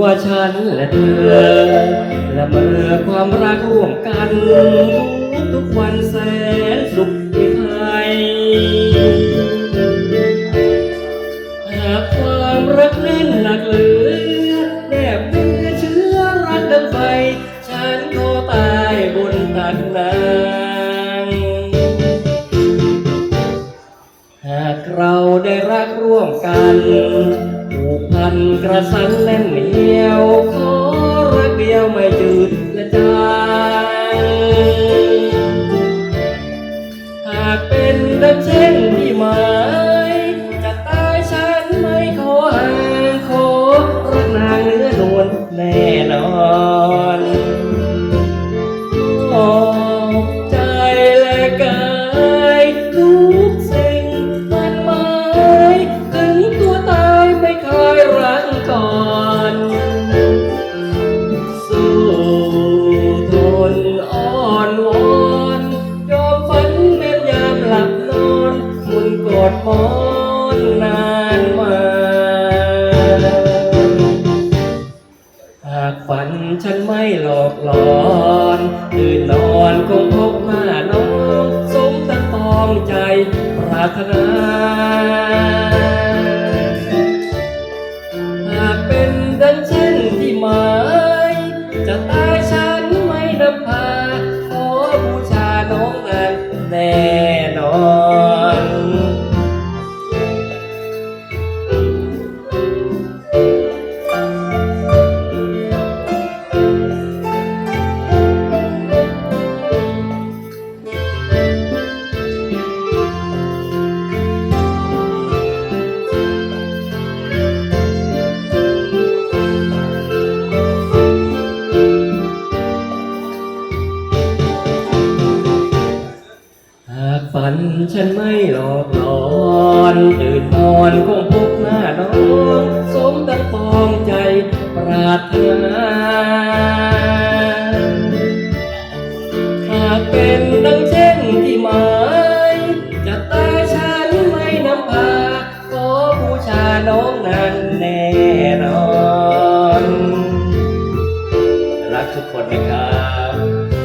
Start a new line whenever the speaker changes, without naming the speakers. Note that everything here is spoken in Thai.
ว่าฉันและเธอละเมอความรักร่วมกันทุกทุกวันแสนสุขที่ไทยหากความรักนั้นหนักเหลือแนบเนื้อเชื้อรักดังไฟ ฉันขอตายบนตักนางหากเราได้รักร่วมกัน กพันกระสันแน่นเหนียวขอรักเดียวไม่จืดและจางหากเป็นดังเช่นที่หมายจะตายฉันไม่ขอห่างขอรักนางเนื้อนวลแน่นอน มุนนานมาหากฝันฉันไม่หลอกหลอนตื่นนอนคงพบหน้าน้องสมตั้งปองใจปรารถนา ฝันฉันไม่หลอกหลอนตื่นนอนคงพบหน้าน้องสมดังปองใจปรารถนาหากเป็นดังเช่นที่หมายจะตาฉันไม่นำพาขอบูชาน้องนั้นแน่นอน รักทุกคนนะครับ